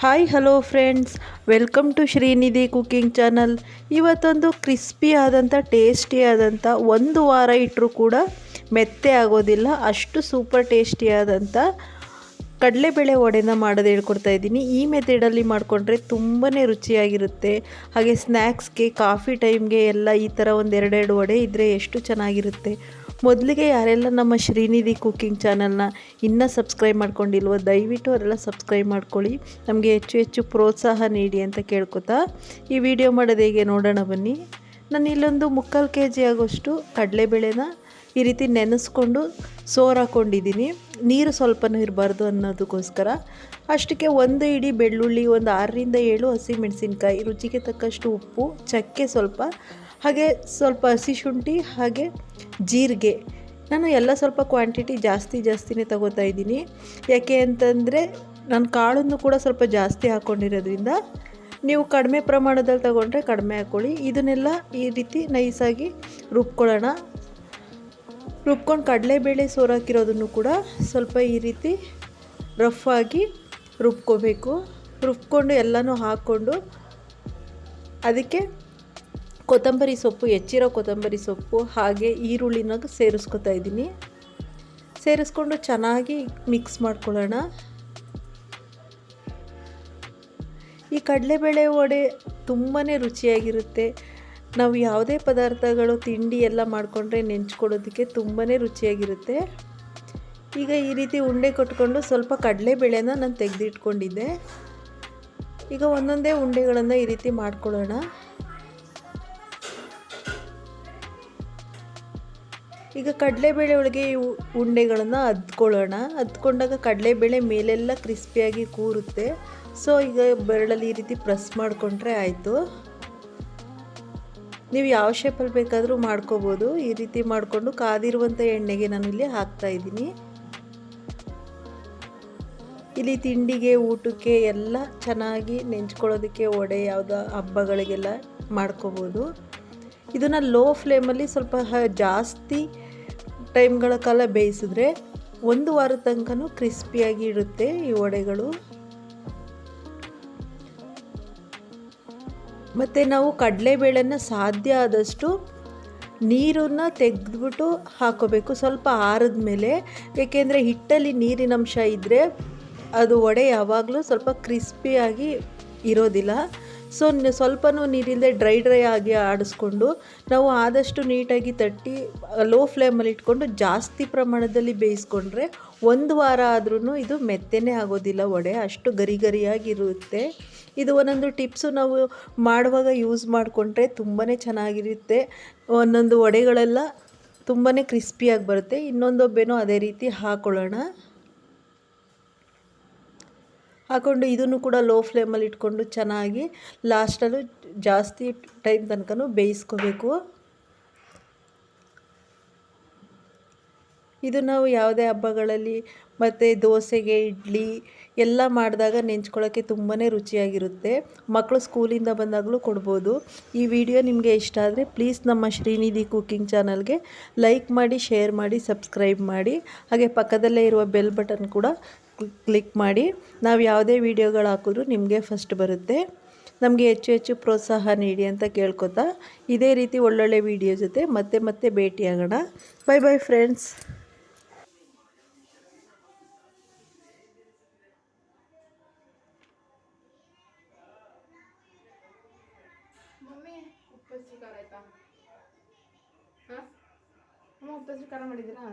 Hi hello friends welcome to Srinidhi cooking channel ಇವತ್ತೊಂದು crispy ಆದಂಥ tasty ಆದಂಥ ಒಂದು ವಾರ ಇಟ್ಟರೂ ಕೂಡ ಮೆತ್ತೆ ಆಗೋದಿಲ್ಲ. ಅಷ್ಟು ಸೂಪರ್ ಟೇಸ್ಟಿ ಆದಂಥ ಕಡಲೆಬೇಳೆ ವಡೆನ ಮಾಡೋದು ಹೇಳ್ಕೊಡ್ತಾ ಇದ್ದೀನಿ. ಈ ಮೆಥಡಲ್ಲಿ ಮಾಡಿಕೊಂಡ್ರೆ ತುಂಬಾ ರುಚಿಯಾಗಿರುತ್ತೆ. ಹಾಗೆ ಸ್ನ್ಯಾಕ್ಸ್ಗೆ ಕಾಫಿ ಟೈಮ್ಗೆ ಎಲ್ಲ ಈ ಥರ ಒಂದು ಎರಡೆರಡು ವಡೆ ಇದ್ದರೆ ಎಷ್ಟು ಚೆನ್ನಾಗಿರುತ್ತೆ. ಮೊದಲಿಗೆ ಯಾರೆಲ್ಲ ನಮ್ಮ ಶ್ರೀನಿಧಿ ಕುಕ್ಕಿಂಗ್ ಚಾನಲ್ನ ಇನ್ನೂ ಸಬ್ಸ್ಕ್ರೈಬ್ ಮಾಡ್ಕೊಂಡಿಲ್ವೋ, ದಯವಿಟ್ಟು ಅವರೆಲ್ಲ ಸಬ್ಸ್ಕ್ರೈಬ್ ಮಾಡ್ಕೊಳ್ಳಿ. ನಮಗೆ ಹೆಚ್ಚು ಹೆಚ್ಚು ಪ್ರೋತ್ಸಾಹ ನೀಡಿ ಅಂತ ಕೇಳ್ಕೊತಾ ಈ ವಿಡಿಯೋ ಮಾಡೋದು ಹೇಗೆ ನೋಡೋಣ ಬನ್ನಿ. ನಾನು ಇಲ್ಲೊಂದು ಮುಕ್ಕಾಲು ಕೆ ಜಿ ಆಗೋಷ್ಟು ಕಡಲೆಬೇಳೆನ ಈ ರೀತಿ ನೆನೆಸ್ಕೊಂಡು ಸೋರ್ ಹಾಕ್ಕೊಂಡಿದ್ದೀನಿ ನೀರು ಸ್ವಲ್ಪನೂ ಇರಬಾರ್ದು ಅನ್ನೋದಕ್ಕೋಸ್ಕರ. ಅಷ್ಟಕ್ಕೆ ಒಂದು ಇಡೀ ಬೆಳ್ಳುಳ್ಳಿ ಒಂದು ಆರರಿಂದ ಏಳು ಹಸಿಮೆಣಸಿನ್ಕಾಯಿ, ರುಚಿಗೆ ತಕ್ಕಷ್ಟು ಉಪ್ಪು, ಚಕ್ಕೆ ಸ್ವಲ್ಪ, ಹಾಗೆ ಸ್ವಲ್ಪ ಹಸಿ ಶುಂಠಿ, ಹಾಗೆ ಜೀರಿಗೆ. ನಾನು ಎಲ್ಲ ಸ್ವಲ್ಪ ಕ್ವಾಂಟಿಟಿ ಜಾಸ್ತಿ ಜಾಸ್ತಿನೇ ತಗೋತಾ ಇದ್ದೀನಿ. ಯಾಕೆ ಅಂತಂದರೆ ನಾನು ಕಾಳನ್ನು ಕೂಡ ಸ್ವಲ್ಪ ಜಾಸ್ತಿ ಹಾಕ್ಕೊಂಡಿರೋದ್ರಿಂದ ನೀವು ಕಡಿಮೆ ಪ್ರಮಾಣದಲ್ಲಿ ತಗೊಂಡ್ರೆ ಕಡಿಮೆ ಹಾಕ್ಕೊಳ್ಳಿ ಇದನ್ನೆಲ್ಲ ಈ ರೀತಿ ನೈಸಾಗಿ ರುಬ್ಕೊಳ್ಳೋಣ. ರುಬ್ಕೊಂಡು ಕಡಲೆಬೇಳೆ ಸೋರಾಕಿರೋದನ್ನು ಕೂಡ ಸ್ವಲ್ಪ ಈ ರೀತಿ ರಫ್ ಆಗಿ ರುಬ್ಕೋಬೇಕು. ರುಬ್ಕೊಂಡು ಎಲ್ಲನೂ ಹಾಕ್ಕೊಂಡು ಅದಕ್ಕೆ ಕೊತ್ತಂಬರಿ ಸೊಪ್ಪು, ಹೆಚ್ಚಿರೋ ಕೊತ್ತಂಬರಿ ಸೊಪ್ಪು, ಹಾಗೆ ಈರುಳ್ಳಿನ ಸೇರಿಸ್ಕೊತಾ ಇದ್ದೀನಿ. ಸೇರಿಸ್ಕೊಂಡು ಚೆನ್ನಾಗಿ ಮಿಕ್ಸ್ ಮಾಡ್ಕೊಳ್ಳೋಣ. ಈ ಕಡಲೆಬೇಳೆ ವಡೆ ತುಂಬಾ ರುಚಿಯಾಗಿರುತ್ತೆ. ನಾವು ಯಾವುದೇ ಪದಾರ್ಥಗಳು, ತಿಂಡಿ ಎಲ್ಲ ಮಾಡಿಕೊಂಡ್ರೆ ನೆಂಚ್ಕೊಡೋದಕ್ಕೆ ತುಂಬಾ ರುಚಿಯಾಗಿರುತ್ತೆ. ಈಗ ಈ ರೀತಿ ಉಂಡೆ ಕೊಟ್ಕೊಂಡು ಸ್ವಲ್ಪ ಕಡಲೆಬೇಳೆನ ನಾನು ತೆಗೆದಿಟ್ಕೊಂಡಿದ್ದೆ. ಈಗ ಒಂದೊಂದೇ ಉಂಡೆಗಳನ್ನು ಈ ರೀತಿ ಮಾಡ್ಕೊಳ್ಳೋಣ. ಈಗ ಕಡಲೆಬೇಳೆ ಒಳಗೆ ಈ ಉಂಡೆಗಳನ್ನು ಅದ್ಕೊಳ್ಳೋಣ. ಅದ್ಕೊಂಡಾಗ ಕಡಲೆಬೇಳೆ ಮೇಲೆಲ್ಲ ಕ್ರಿಸ್ಪಿಯಾಗಿ ಕೂರುತ್ತೆ. ಸೊ, ಈಗ ಬೆರಳಲ್ಲಿ ಈ ರೀತಿ ಪ್ರೆಸ್ ಮಾಡಿಕೊಂಡ್ರೆ ಆಯಿತು. ನೀವು ಯಾವ ಶೇಪಲ್ಲಿ ಬೇಕಾದರೂ ಮಾಡ್ಕೋಬೋದು. ಈ ರೀತಿ ಮಾಡಿಕೊಂಡು ಕಾದಿರುವಂಥ ಎಣ್ಣೆಗೆ ನಾನು ಇಲ್ಲಿ ಹಾಕ್ತಾ ಇದ್ದೀನಿ. ಇಲ್ಲಿ ತಿಂಡಿಗೆ, ಊಟಕ್ಕೆ ಎಲ್ಲ ಚೆನ್ನಾಗಿ ನೆಂಚ್ಕೊಳ್ಳೋದಕ್ಕೆ ಒಡೆ ಯಾವುದೋ ಹಬ್ಬಗಳಿಗೆಲ್ಲ ಮಾಡ್ಕೋಬೋದು. ಇದನ್ನು ಲೋ ಫ್ಲೇಮಲ್ಲಿ ಸ್ವಲ್ಪ ಜಾಸ್ತಿ ಟೈಮ್ಗಳ ಕಾಲ ಬೇಯಿಸಿದ್ರೆ ಒಂದು ವಾರದ ತನಕನೂ ಕ್ರಿಸ್ಪಿಯಾಗಿ ಇರುತ್ತೆ ಈ ವಡೆಗಳು. ಮತ್ತು ನಾವು ಕಡಲೆಬೇಳೆನ ಸಾಧ್ಯ ಆದಷ್ಟು ನೀರನ್ನು ತೆಗೆದ್ಬಿಟ್ಟು ಹಾಕೋಬೇಕು. ಸ್ವಲ್ಪ ಆರಿದ ಮೇಲೆ, ಏಕೆಂದರೆ ಹಿಟ್ಟಲ್ಲಿ ನೀರಿನಂಶ ಇದ್ದರೆ ಅದು ವಡೆ ಯಾವಾಗಲೂ ಸ್ವಲ್ಪ ಕ್ರಿಸ್ಪಿಯಾಗಿ ಇರೋದಿಲ್ಲ. ಸೊ ಸ್ವಲ್ಪನೂ ನೀರಿಲ್ಲದೆ ಡ್ರೈ ಡ್ರೈ ಆಗಿ ಆಡಿಸ್ಕೊಂಡು, ನಾವು ಆದಷ್ಟು ನೀಟಾಗಿ ತಟ್ಟಿ, ಲೋ ಫ್ಲೇಮಲ್ಲಿ ಇಟ್ಕೊಂಡು ಜಾಸ್ತಿ ಪ್ರಮಾಣದಲ್ಲಿ ಬೇಯಿಸ್ಕೊಂಡ್ರೆ ಒಂದು ವಾರ ಆದ್ರೂ ಇದು ಮೆತ್ತೇನೆ ಆಗೋದಿಲ್ಲ ವಡೆ ಅಷ್ಟು ಗರಿ ಗರಿಯಾಗಿರುತ್ತೆ. ಇದು ಒಂದೊಂದು ಟಿಪ್ಸು ನಾವು ಮಾಡುವಾಗ ಯೂಸ್ ಮಾಡಿಕೊಂಡ್ರೆ ತುಂಬಾ ಚೆನ್ನಾಗಿರುತ್ತೆ. ಒಂದೊಂದು ವಡೆಗಳೆಲ್ಲ ತುಂಬಾ ಕ್ರಿಸ್ಪಿಯಾಗಿ ಬರುತ್ತೆ. ಇನ್ನೊಂದೊಬ್ಬೇನೋ ಅದೇ ರೀತಿ ಹಾಕೊಳ್ಳೋಣ. ಹಾಕ್ಕೊಂಡು ಇದನ್ನು ಕೂಡ ಲೋ ಫ್ಲೇಮಲ್ಲಿ ಇಟ್ಕೊಂಡು ಚೆನ್ನಾಗಿ ಲಾಸ್ಟಲ್ಲೂ ಜಾಸ್ತಿ ಟೈಮ್ ತನಕ ಬೇಯಿಸ್ಕೋಬೇಕು. ಇದು ನಾವು ಯಾವುದೇ ಹಬ್ಬಗಳಲ್ಲಿ ಮತ್ತು ದೋಸೆಗೆ, ಇಡ್ಲಿ ಎಲ್ಲ ಮಾಡಿದಾಗ ನೆಂಚ್ಕೊಳ್ಳೋಕ್ಕೆ ತುಂಬಾ ರುಚಿಯಾಗಿರುತ್ತೆ. ಮಕ್ಕಳು ಸ್ಕೂಲಿಂದ ಬಂದಾಗಲೂ ಕೊಡ್ಬೋದು. ಈ ವಿಡಿಯೋ ನಿಮಗೆ ಇಷ್ಟ ಆದರೆ ಪ್ಲೀಸ್ ನಮ್ಮ ಶ್ರೀನಿಧಿ ಕುಕ್ಕಿಂಗ್ ಚಾನಲ್ಗೆ ಲೈಕ್ ಮಾಡಿ, ಶೇರ್ ಮಾಡಿ, ಸಬ್ಸ್ಕ್ರೈಬ್ ಮಾಡಿ. ಹಾಗೆ ಪಕ್ಕದಲ್ಲೇ ಇರುವ ಬೆಲ್ ಬಟನ್ ಕೂಡ ಕ್ಲಿಕ್ ಮಾಡಿ. ನಾವು ಯಾವುದೇ ವೀಡಿಯೋಗಳು ಹಾಕಿದ್ರೂ ನಿಮಗೆ ಫಸ್ಟ್ ಬರುತ್ತೆ. ನಮಗೆ ಹೆಚ್ಚು ಹೆಚ್ಚು ಪ್ರೋತ್ಸಾಹ ನೀಡಿ ಅಂತ ಕೇಳ್ಕೊತಾ. ಇದೇ ರೀತಿ ಒಳ್ಳೊಳ್ಳೆ ವಿಡಿಯೋ ಜೊತೆ ಮತ್ತೆ ಮತ್ತೆ ಭೇಟಿಯಾಗೋಣ. ಬೈ ಬೈ ಫ್ರೆಂಡ್ಸ್ ಉಪ್ಪಚ್ಚಿ ಖಾರ ಆಯ್ತಾ ಹಾಂ? ಅಮ್ಮ ಉಪ್ಪಚ್ಚಿ ಖಾರ ಮಾಡಿದ್ದೀರಾ?